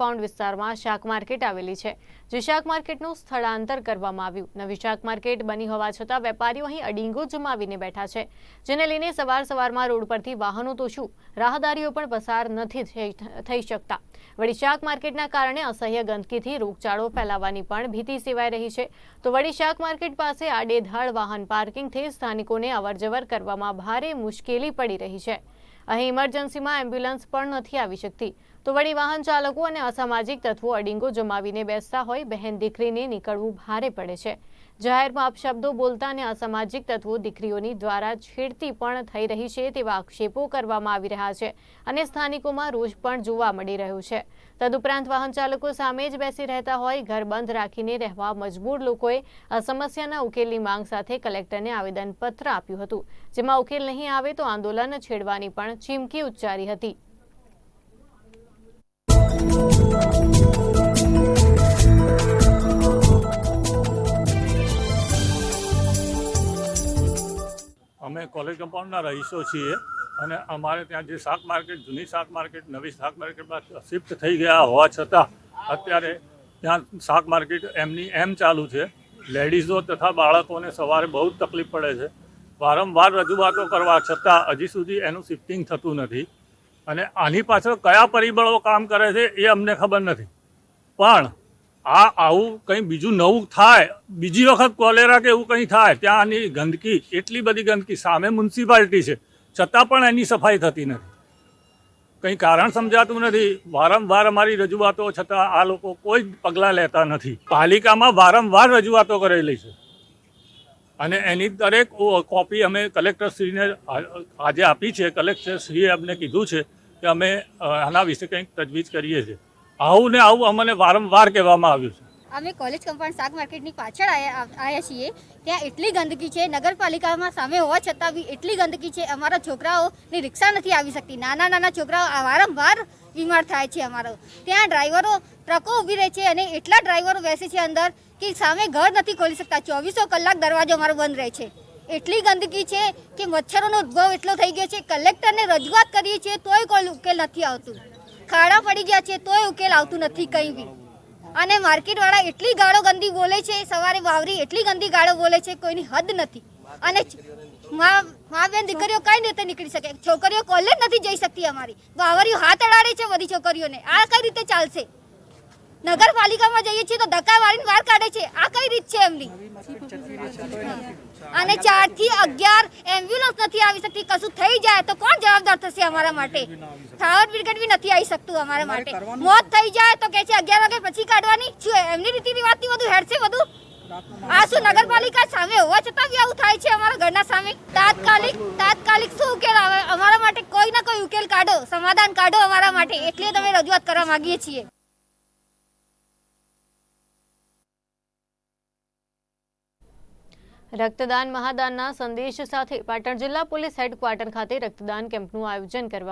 Pound વિસ્તારમાં શાક market આવેલી છે, જે શાક માર્કેટનું સ્થળાંતર કરવામાં આવ્યું. નવી શાક માર્કેટ બની હોવા છતાં વેપારીઓ અહીં અડીંગો જમાવીને બેઠા છે, જેને લઈને સવાર સવારમાં રોડ પરથી વાહનો તો શું રાહદારીઓ પણ પસાર નથી થઈ શકતા. વળી શાક માર્કેટના કારણે અસહ્ય ગંદકીથી રોગચાળો ફેલાવાની પણ ભીતિ સેવાઈ રહી છે. તો વળી શાક માર્કેટ પાસે આડેધડ વાહન પાર્કિંગથી સ્થાનિકોને અવરજવર કરવામાં ભારે મુશ્કેલી પડી રહી છે. અહીં ઇમરજન્સીમાં એમ્બ્યુલન્સ પણ નથી આવી શકતી. તો વળી વાહન ચાલકો અને અસામાજિક તત્વો અડીંગો જમાવીને બેસતા હોય, બહેન દીકરીને નીકળવું ભારે પડે છે. જાહેરમાં અપશબ્દો બોલતા અને અસામાજિક તત્વો દીકરીઓની દ્વારા છેડતી પણ થઈ રહી છે તેવા આક્ષેપો કરવામાં આવી રહ્યા છે અને સ્થાનિકોમાં રોષ પણ જોવા મળી રહ્યો છે. તદુપરાંત વાહન ચાલકો સામે જ બેસી રહેતા હોય, ઘર બંધ રાખીને રહેવા મજબૂર લોકોએ આ સમસ્યાના ઉકેલની માંગ સાથે કલેક્ટરને આવેદનપત્ર આપ્યું હતું. જેમાં ઉકેલ નહીં આવે તો આંદોલન છેડવાની પણ ચીમકી ઉચ્ચારી હતી. અમે કોલેજ કમ્પાઉન્ડના રહીશો છીએ અને અમારે ત્યાં જે શાક માર્કેટ, જૂની શાક માર્કેટ, નવી શાક માર્કેટમાં શિફ્ટ થઈ ગયા હોવા છતાં અત્યારે ત્યાં શાક માર્કેટ એમની એમ ચાલુ છે. લેડીઝો તથા બાળકોને સવારે બહુ જ તકલીફ પડે છે. વારંવાર રજૂઆતો કરવા છતાં હજી સુધી એનું શિફ્ટિંગ થતું નથી. અને આની પાછળ કયા પરિબળો કામ કરે છે એ અમને ખબર નથી. પણ આ આવું કંઈ બીજું નવું થાય, બીજી વખત કોલેરા કે એવું કંઈ થાય, ત્યાંની ગંદકી, એટલી બધી ગંદકી, સામે મ્યુનિસિપાલિટી છે, છતાં પણ એની સફાઈ થતી નથી. કંઈ કારણ સમજાતું નથી. વારંવાર અમારી રજૂઆતો છતાં આ લોકો કોઈ જ પગલાં લેતા નથી. પાલિકામાં વારંવાર રજૂઆતો કરેલી છે. અને એની દરેક કોપી અમે કલેક્ટરશ્રીને આજે આપી છે. કલેક્ટરશ્રીએ અમને કીધું છે કે અમે આના વિશે કંઈક તજવીજ કરીએ છીએ. આવું ને આવું અમને વારંવાર કહેવામાં આવ્યું છે. અમે કોલેજ કમ્પાઉન્ડ શાક માર્કેટની પાછળ આવ્યા છીએ. ત્યાં એટલી ગંદકી છે, નગરપાલિકામાં સામે હોવા છતાં બી એટલી ગંદકી છે, અમારા છોકરાઓની રિક્ષા નથી આવી શકતી. નાના નાના છોકરાઓ વારંવાર બીમાર થાય છે અમારો. ત્યાં ડ્રાઈવરો ટ્રકો ઊભી રહે છે અને એટલા ડ્રાઈવરો બેસે છે અંદર કે સામે ઘર નથી ખોલી શકતા. ચોવીસો કલાક દરવાજો અમારો બંધ રહે છે. એટલી ગંદકી છે કે મચ્છરોનો ઉદ્ભવ એટલો થઈ ગયો છે. કલેક્ટરને રજૂઆત કરીએ છીએ તોય કોઈ ઉકેલ નથી આવતું. ખાડા પડી ગયા છે, તોય ઉકેલ આવતું નથી કંઈ બી. અને માર્કેટ વાળા એટલી ગાળો ગંદી બોલે છે, સવારે વાવરી એટલી ગંદી ગાળો બોલે છે, કોઈની હદ નથી. અને મા બેન દીકરીઓ કઈ રીતે નીકળી શકે. છોકરીઓ કોલેજ નથી જઈ શકતી અમારી. વાવરીઓ હાથ અડાડે છે બધી છોકરીઓને. આ કઈ રીતે ચાલશે? નગરપાલિકામાં જઈએ છીએ તો ધક્કા મારીને બહાર કાઢે છે. આ કઈ રીત છે એમની? અને ચારથી અગિયાર એમ્બ્યુલન્સ નથી આવી શકતી કશું થઈ જાય તો કોણ જવાબદાર થશે અમારા માટે? ફાયર બ્રિગેડ બી નથી આવી શકતું અમારા માટે. મોત થઈ જાય તો કે છે અગિયાર વાગે પછી કાઢવાની. શું એમની રીતિ રિવાજથી બધું હેડશે બધું આ શું નગરપાલિકા સામે હોવા છતાં બી આવું થાય છે અમારા ઘરના સામે? તાત્કાલિક તાત્કાલિક શું ઉકેલ આવે? અમારા માટે કોઈ ના કોઈ ઉકેલ કાઢો સમાધાન કાઢો અમારા માટે. એટલે તમે રજૂઆત કરવા માંગીએ છીએ. રક્તદાન મહાદાનના સંદેશ સાથે પાટણ જિલ્લા પોલીસ હેડક્વાર્ટર ખાતે રક્તદાન કેમ્પનું આયોજન કરવામાં